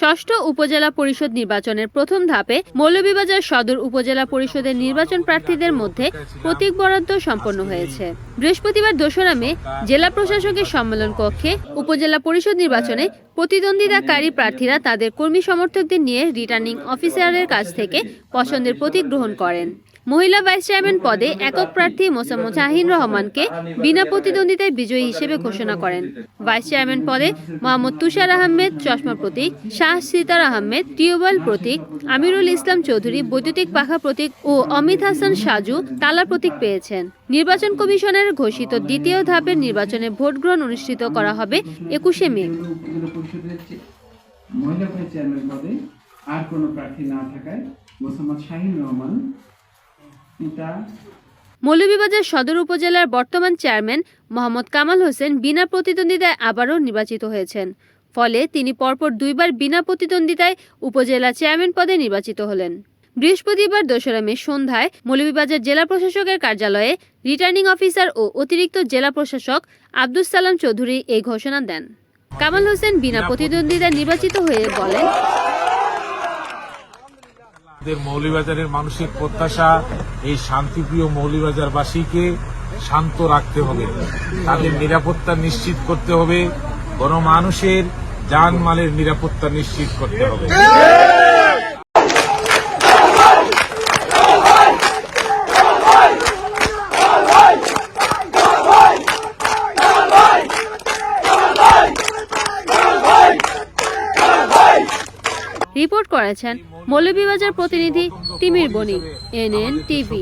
ষষ্ঠ উপজেলা পরিষদ নির্বাচনের প্রথম ধাপে মৌলভীবাজার সদর উপজেলা পরিষদের নির্বাচন প্রার্থীদের মধ্যে প্রতীক বরাদ্দ সম্পন্ন হয়েছে। বৃহস্পতিবার দোসরা মে জেলা প্রশাসকের সম্মেলন কক্ষে উপজেলা পরিষদ নির্বাচনে প্রতিদ্বন্দ্বিতাকারী প্রার্থীরা তাদের কর্মী সমর্থকদের নিয়ে রিটার্নিং অফিসারের কাছ থেকে পছন্দের প্রতীক গ্রহণ করেন। মহিলা ভাইস চেয়ারম্যান পদে একক প্রার্থী মোসাম্মদ শাহিন রহমানকে বিনা প্রতিদ্বন্দ্বিতায় বিজয়ী হিসেবে ঘোষণা করেন। ভাইস চেয়ারম্যান পদে মোহাম্মদ তুষার আহমেদ চশমা প্রতীক, শাহ সিতার আহমেদ, টিউবওয়েল প্রতীক, আমিরুল ইসলাম চৌধুরী, বৈদ্যুতিক পাখা প্রতীক ও অমিত হাসান সাজু তালা প্রতীক পেয়েছেন। নির্বাচন কমিশনের ঘোষিত দ্বিতীয় ধাপের নির্বাচনে ভোট গ্রহণ অনুষ্ঠিত করা হবে একুশে মে। মহিলা ভাইস চেয়ারম্যান পদে আর কোনো প্রার্থী না থাকায় মোসাম্মদ শাহিন রহমান পিতা মৌলভীবাজার সদর উপজেলার বর্তমান চেয়ারম্যান মোহাম্মদ কামাল হোসেন বিনা প্রতিদ্বন্দ্বিতায় আবারও নির্বাচিত হয়েছেন। ফলে তিনি পরপর দুইবার বিনা প্রতিদ্বন্দ্বিতায় উপজেলা চেয়ারম্যান পদে নির্বাচিত হলেন। বৃহস্পতিবার দোসরা মে সন্ধ্যায় মৌলভীবাজার জেলা প্রশাসকের কার্যালয়ে রিটার্নিং অফিসার ও অতিরিক্ত জেলা প্রশাসক আব্দুস সালাম চৌধুরী এই ঘোষণা দেন। কামাল হোসেন বিনা প্রতিদ্বন্দ্বিতায় নির্বাচিত হয়ে বলেন আমাদের মৌলিবাজারের মানুষের প্রত্যাশা এই শান্তিপ্রিয় মৌলিবাজারবাসীকে শান্ত রাখতে হবে। তাদের নিরাপত্তা নিশ্চিত করতে হবে। গণমানুষের জানমালের নিরাপত্তা নিশ্চিত করতে হবে। রিপোর্ট করেছেন মৌলভীবাজার প্রতিনিধি তিমির বণিক এনএন টিভি।